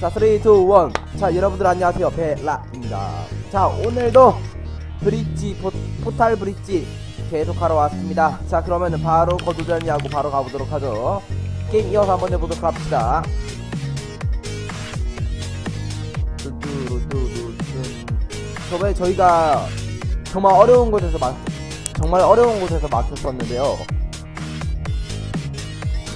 자, 3, 2, 1. 자, 여러분들 안녕하세요. 베라입니다. 자, 오늘도 브릿지, 포, 포탈 브릿지 계속하러 왔습니다. 자, 그러면은 바로 거두절미하고 바로 가보도록 하죠. 게임 이어서 한번 해보도록 합시다. 저번에 저희가 정말 어려운 곳에서 막, 정말 어려운 곳에서 막혔었는데요.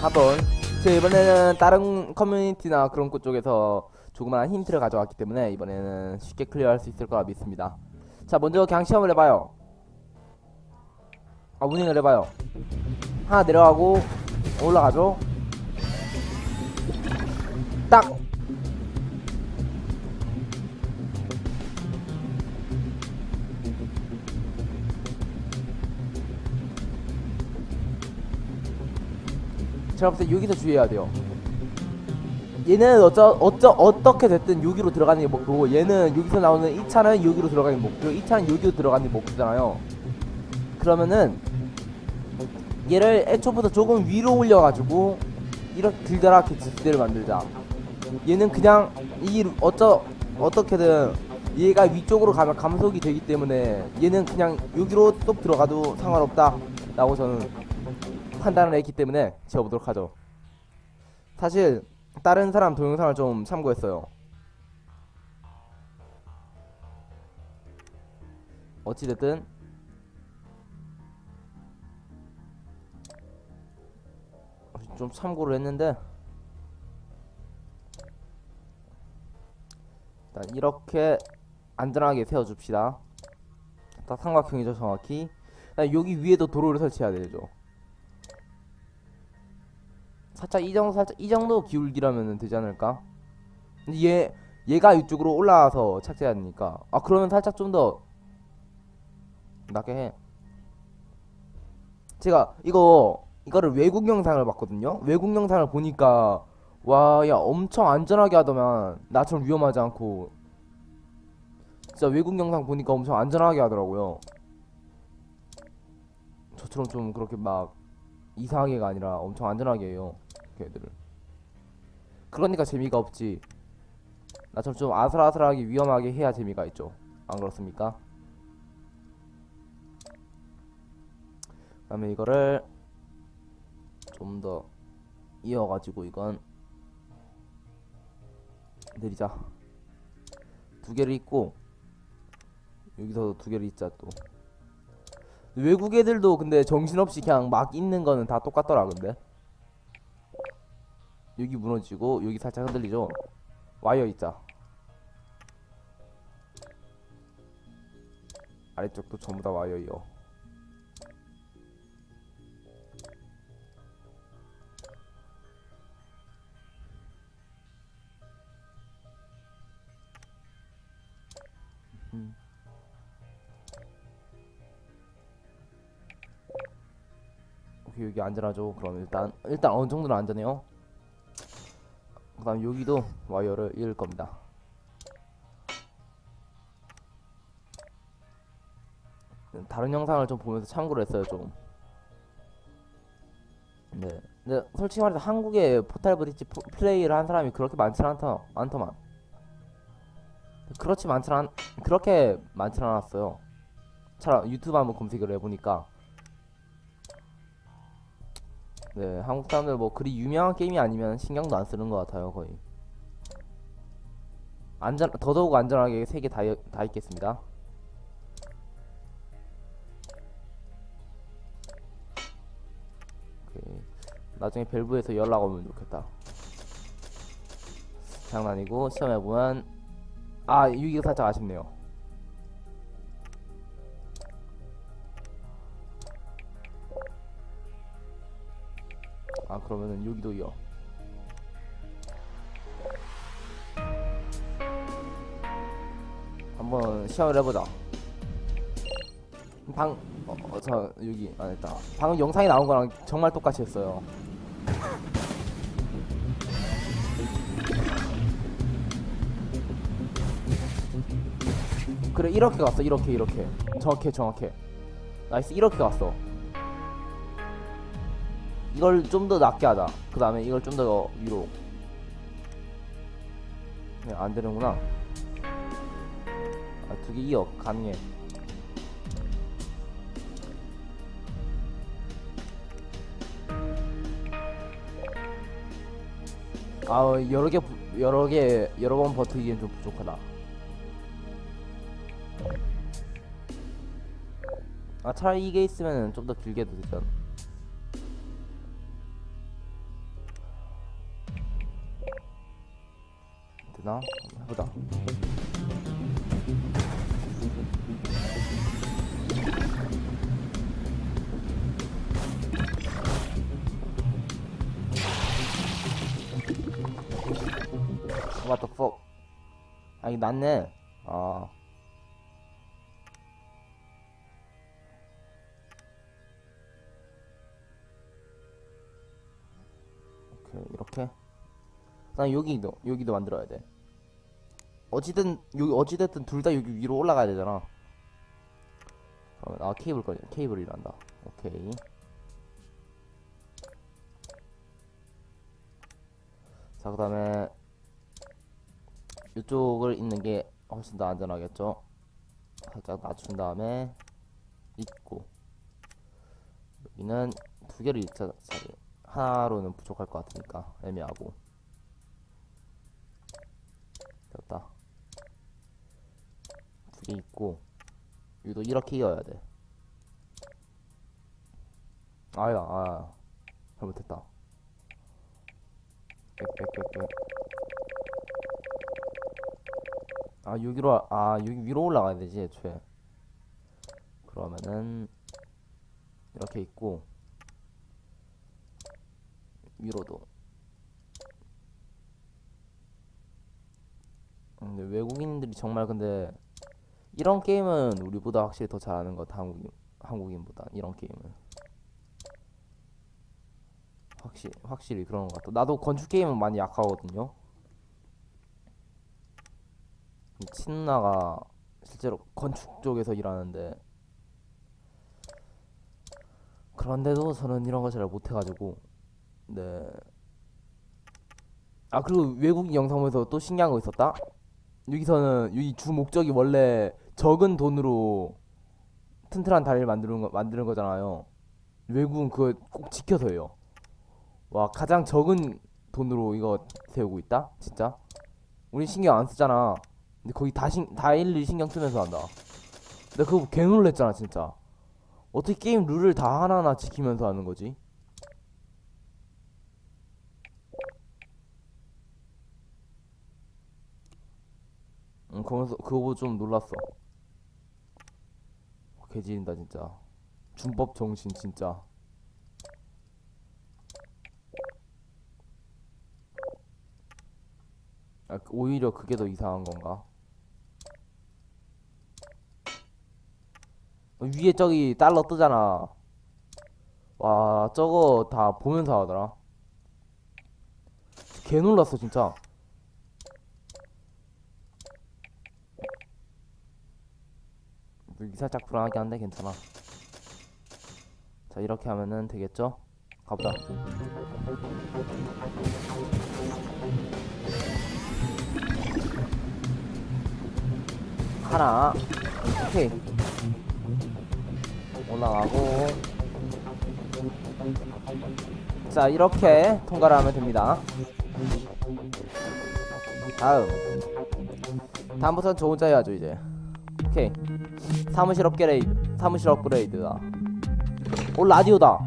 한번 제 이번에는 다른 커뮤니티나 그런 곳 쪽에서 조그마한 힌트를 가져왔기 때문에 이번에는 쉽게 클리어할 수 있을 거라 믿습니다. 자, 먼저 그냥 시험을 해봐요. 아, 운행을 해봐요. 하나 내려가고 올라가죠. 딱. 제가 봤을 때 여기서 주의해야 돼요. 얘는 어쩌 어쩌 어떻게 됐든 여기로 들어가는 게 목표고 얘는 여기서 나오는 이 차는 여기로 들어가는 게 목표, 이 차는 여기로 들어가는 게 목표잖아요. 그러면은 얘를 애초부터 조금 위로 올려가지고 이렇게 들다랗게 지대를 만들자. 얘는 그냥 이 어쩌 어떻게든 얘가 위쪽으로 가면 감속이 되기 때문에 얘는 그냥 여기로 쏙 들어가도 상관없다 라고 저는 판단을 했기 때문에 지어보도록 하죠. 사실 다른 사람 동영상을 좀 참고했어요. 어찌됐든 좀 참고를 했는데 일단 이렇게 안전하게 세워줍시다. 딱 삼각형이죠 정확히. 여기 위에도 도로를 설치해야 되죠. 살짝 이 정도 살짝 이 정도 기울기라면 되지 않을까? 근데 얘 얘가 이쪽으로 올라와서 착지해야 되니까 아 그러면 살짝 좀 더 낮게 해. 제가 이거 이거를 외국 영상을 봤거든요. 외국 영상을 보니까 와 야 엄청 안전하게 하더만 나처럼 위험하지 않고 진짜 외국 영상 보니까 엄청 안전하게 하더라고요. 저처럼 좀 그렇게 막 이상하게가 아니라 엄청 안전하게 해요. 걔들을. 그러니까 재미가 없지. 나처럼 좀 아슬아슬하게 위험하게 해야 재미가 있죠. 안 그렇습니까? 그 다음에 이거를 좀 더 이어가지고 이건 내리자. 두 개를 있고 여기서 두 개를 있자 또. 외국 애들도 근데 정신없이 그냥 막 있는 거는 다 똑같더라 근데. 여기 무너지고 여기 살짝 흔들리죠? 와이어 있자 아래쪽도 전부 다. 오케이 여기 안전하죠? 그럼 일단 일단 어느 정도는 안전해요 그 다음 여기도 와이어를 이을 겁니다. 다른 영상을 좀 보면서 참고를 했어요 좀. 네. 근데 솔직히 말해서 한국에 포탈 브릿지 포- 플레이를 한 사람이 그렇게 많지는 않다, 않더만. 그렇지 많지는 않, 그렇게 많지는 않았어요. 차라 유튜브 한번 검색을 해보니까 네, 한국 사람들 뭐 그리 유명한 게임이 아니면 신경도 안 쓰는 것 같아요, 거의. 안전, 더더욱 안전하게 세 개 다, 다 있겠습니다. 오케이. 나중에 밸브에서 연락 오면 좋겠다. 장난이고, 시험해보면, 아, 여기가 살짝 아쉽네요. 그러면은 여기도요. 한번 시험을 해보자. 방, 어, 어, 저 여기 안 했다. 방금 영상에 나온 거랑 정말 똑같이 했어요. 그래 이렇게 갔어 이렇게 이렇게 정확해 정확해 나이스 이렇게 갔어 이걸 좀 더 낮게 하자 그 다음에 이걸 좀 더 위로 그냥 안 되는구나. 아, 두 개 이어 가능해. 아, 여러 개 부- 여러 개 여러 번 버티기엔 좀 부족하다. 아, 차라리 이게 있으면 좀 더 길게 해도 되잖아. 한번 해보자. What? 아, 이게 낫네. 아. 오케이, 이렇게. 난 여기도, 여기도 만들어야 돼. 어찌든, 여기, 어찌됐든 둘 다 여기 위로 올라가야 되잖아. 그러면, 아, 케이블 꺼, 케이블이란다. 오케이. 자, 그 다음에, 이쪽을 있는 게 훨씬 더 안전하겠죠? 살짝 낮춘 다음에 있고 여기는 두 개를 일자 자리 하나로는 부족할 것 같으니까 애매하고 됐다 두 개 있고 여기도 이렇게 이어야 돼. 아야 아 잘못했다. 아 여기로 아 여기 위로 올라가야 되지 애초에. 그러면은 이렇게 있고 위로도. 음, 근데 외국인들이 정말 근데 이런 게임은 우리보다 확실히 더 잘하는 것 같아 한국인 한국인보다 이런 게임은. 확실히 확실히 그런 것 같아. 나도 건축 게임은 많이 약하거든요. 이 친누나가 실제로 건축 쪽에서 일하는데. 그런데도 저는 이런 거 잘 못해가지고. 네. 아 그리고 외국인 영상 보면서 또 신기한 거 있었다. 여기서는 여기 주 목적이 원래 적은 돈으로 튼튼한 다리를 만드는 거 만드는 거잖아요. 외국은 그걸 꼭 지켜서 해요. 와 가장 적은 돈으로 이거 세우고 있다. 진짜. 우리 신경 안 쓰잖아. 근데 거기 다, 신, 다 일일이 신경 쓰면서 한다. 내가 그거 개 놀랬잖아, 진짜. 어떻게 게임 룰을 다 하나하나 지키면서 하는 거지? 응, 거기서 그거 보고 좀 놀랐어. 개지린다, 진짜. 준법 정신, 진짜. 아, 그- 오히려 그게 더 이상한 건가? 위에 저기 달러 뜨잖아. 와, 저거 다 보면서 하더라. 개 놀랐어, 진짜. 여기 살짝 불안하게 한데 괜찮아. 자, 이렇게 하면은 되겠죠? 가보자. 하나. 오케이. 올라가고. 자, 이렇게 통과를 하면 됩니다. 다음. 다음부터는 저 혼자 해야죠, 이제. 오케이. 사무실 업그레이드. 사무실 업그레이드다. 오, 라디오다.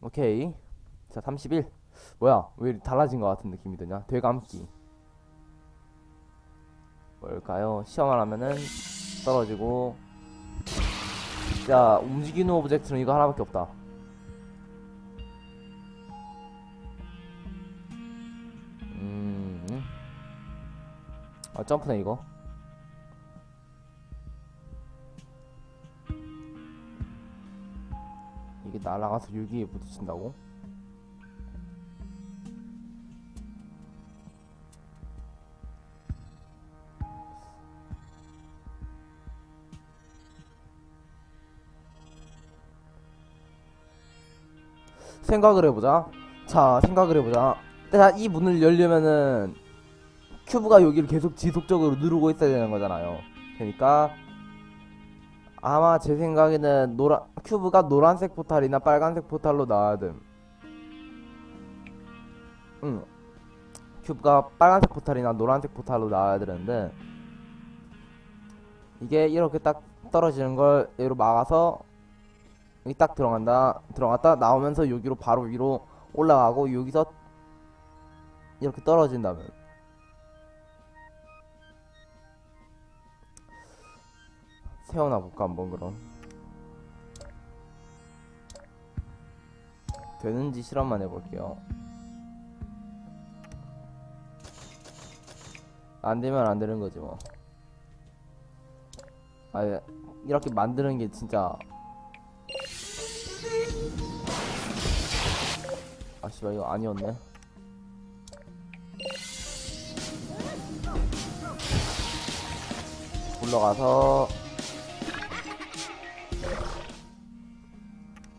오케이 자31 뭐야 왜 달라진 것 같은 느낌이 드냐 되감기 뭘까요 시험을 하면은 떨어지고 자 움직이는 오브젝트는 이거 하나밖에 없다 음. 아 점프네 이거 이게 날아가서 여기에 부딪힌다고? 생각을 해보자. 자, 생각을 해보자. 자, 이 문을 열려면은 큐브가 여기를 계속 지속적으로 누르고 있어야 되는 거잖아요. 그러니까 아마 제 생각에는 노란 큐브가 노란색 포탈이나 빨간색 포탈로 나와야 됨. 응. 큐브가 빨간색 포탈이나 노란색 포탈로 나와야 되는데 이게 이렇게 딱 떨어지는 걸 여기로 막아서 딱 들어간다 들어갔다 나오면서 여기로 바로 위로 올라가고 여기서 이렇게 떨어진다면. 세워놔 볼까 한번 그럼. 되는지 실험만 해볼게요. 안 되면 안 되는 거지 뭐. 아, 이렇게 만드는 게 진짜 씨발 이거 아니었네. 올라가서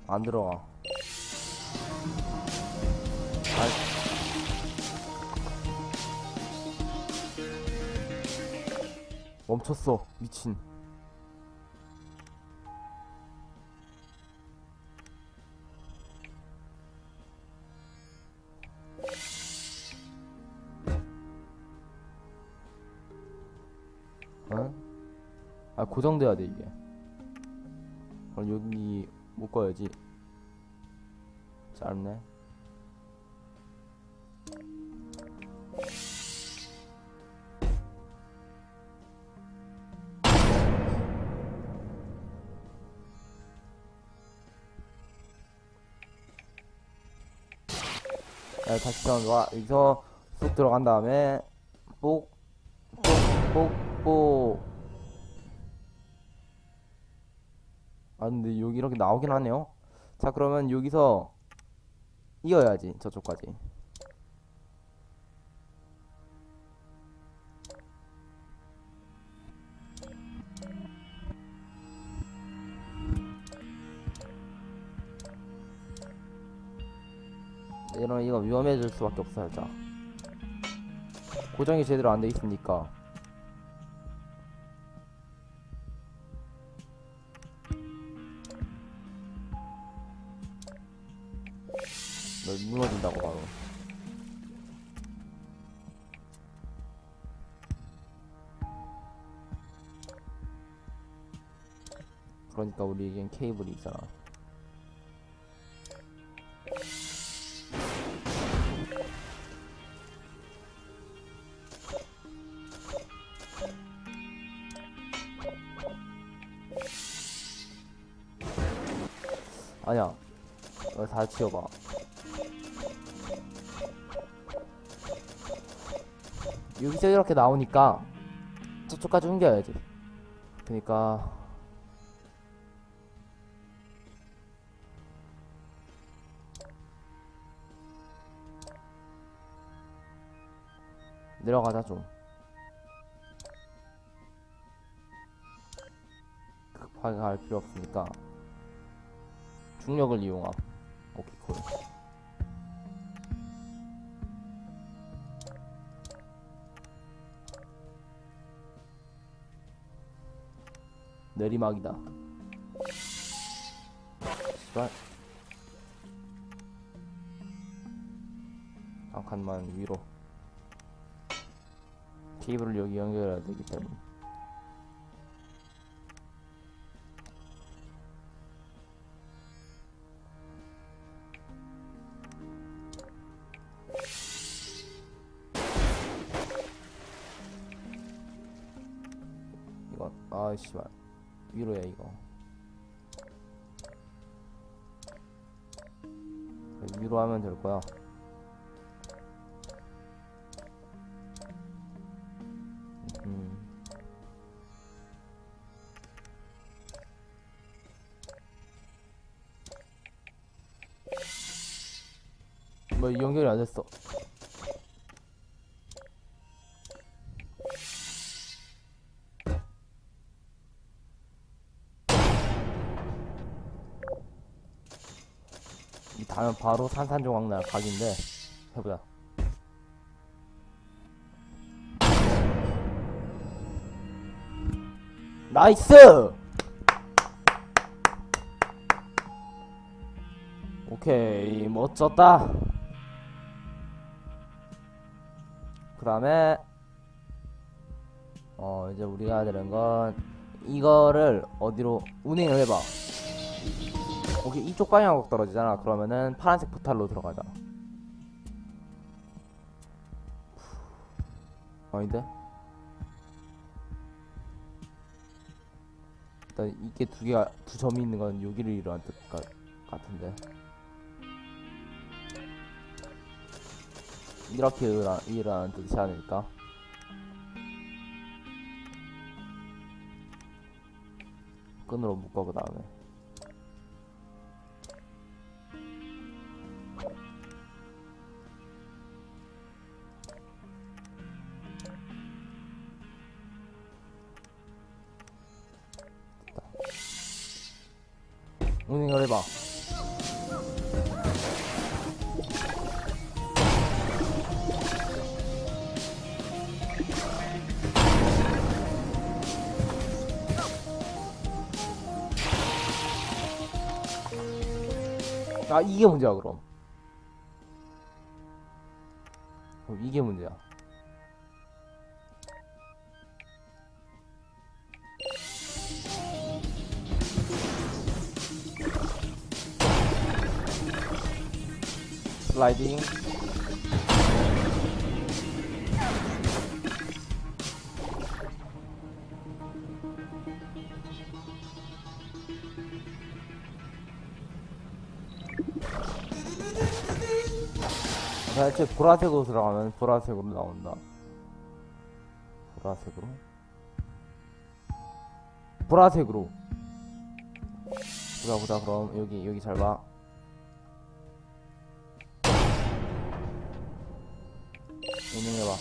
안 들어가. 아. 멈췄어 미친 아 고정돼야 돼 이게. 그럼 여기 묶어야지. 짧네. 네, 다시 들어가 여기서 쑥 들어간 다음에 뽁 뽁 뽁 뽁 근데 여기 이렇게 나오긴 하네요. 자 그러면 여기서 이어야지 저쪽까지. 이러면 이거 위험해질 수밖에 없어 살짝. 고정이 제대로 안 돼 있으니까 무너진다고 바로. 그러니까 우리에겐 케이블이 있잖아. 아니야. 이거 다 치워봐 여기서 이렇게 나오니까 저쪽까지 옮겨야지. 그니까. 내려가자 좀. 급하게 갈 필요 없으니까. 중력을 이용함. 오케이 콜 내리막이다. 씨발. 한 칸만 위로. 케이블을 여기 연결해야 되기 때문에. 이건 아 씨발 위로야 이거. 위로 하면 될 거야. 음. 뭐 연결이 안 됐어 이 다음은 바로 산산조각 날 각인데 해보자. 나이스! 오케이 멋졌다. 그 다음에 어 이제 우리가 해야 되는 건 이거를 어디로 운행을 해봐. 오케이 이쪽 방향으로 떨어지잖아. 그러면은 파란색 포탈로 들어가자. 아닌데? 일단 이게 두 개가 두 점이 있는 건 여기를 이루한 뜻 같, 같은데. 이렇게 이루한, 이루한 뜻이 아닐까? 끈으로 묶어 그 다음에 아 이게 문제야 그럼. 그럼 이게 문제야. 슬라이딩. 대체 보라색으로 들어가면 보라색으로 나온다. 보라색으로? 보라색으로. 보자 보자 그럼 여기 여기 잘 봐. 운행해봐.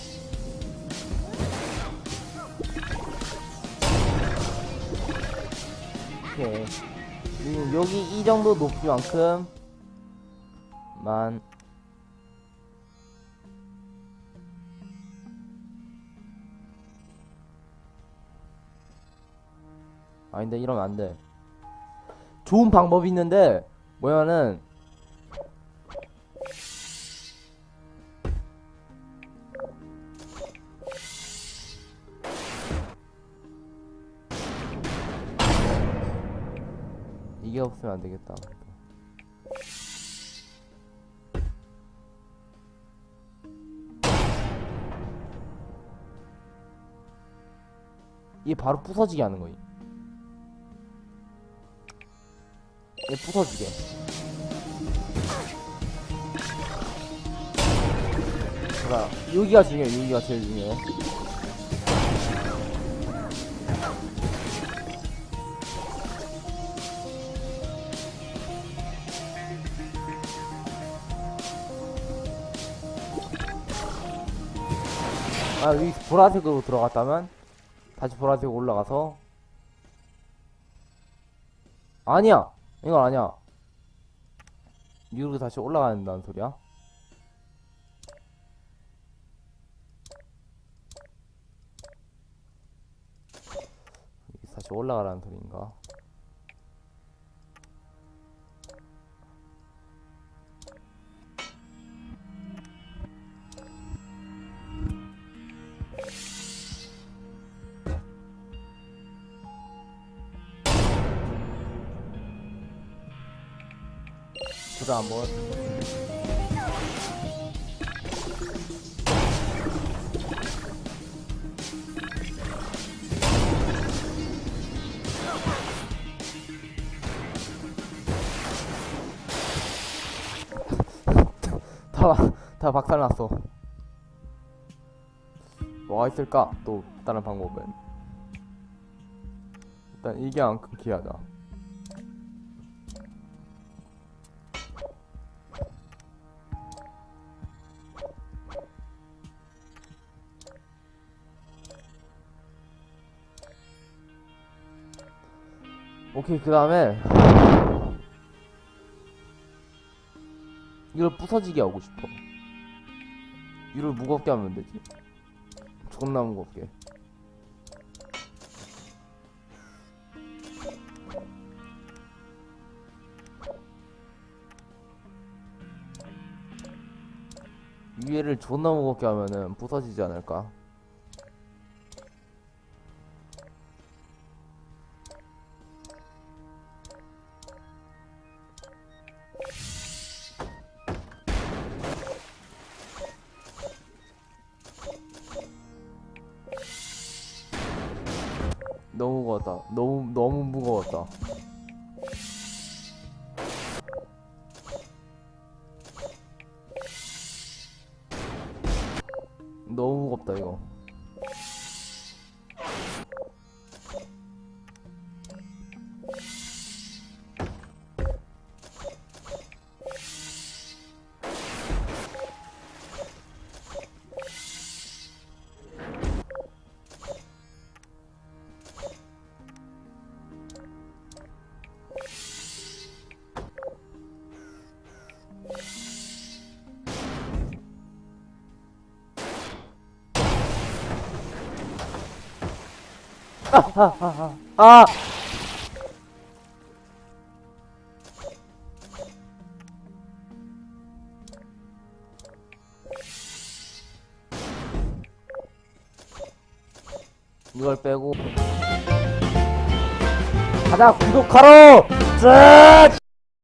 오케이. 여기 이 정도 높이만큼 만 아닌데 이러면 안 돼. 좋은 방법이 있는데 뭐냐면은 이게 없으면 안 되겠다. 이게 바로 부서지게 하는 거임. 얘 부서지게. 자, 여기가 중요해. 여기가 제일 중요해. 아, 여기 보라색으로 들어갔다면 다시 보라색 올라가서 아니야. 이건 아니야. 이렇게 다시 올라가야 된다는 소리야? 다시 올라가라는 소리인가? 보자 한번. 다, 다 박살났어. 뭐가 있을까? 또 다른 방법은. 일단 이게 안 끊기게 하자. 오케이 그 다음에 이걸 부서지게 하고 싶어. 이를 무겁게 하면 되지. 존나 무겁게. 위에를 존나 무겁게 하면은 부서지지 않을까? 무 무거웠다. 너무 너무 무거웠다. 아! 이걸 빼고 가자 구독하러 짠!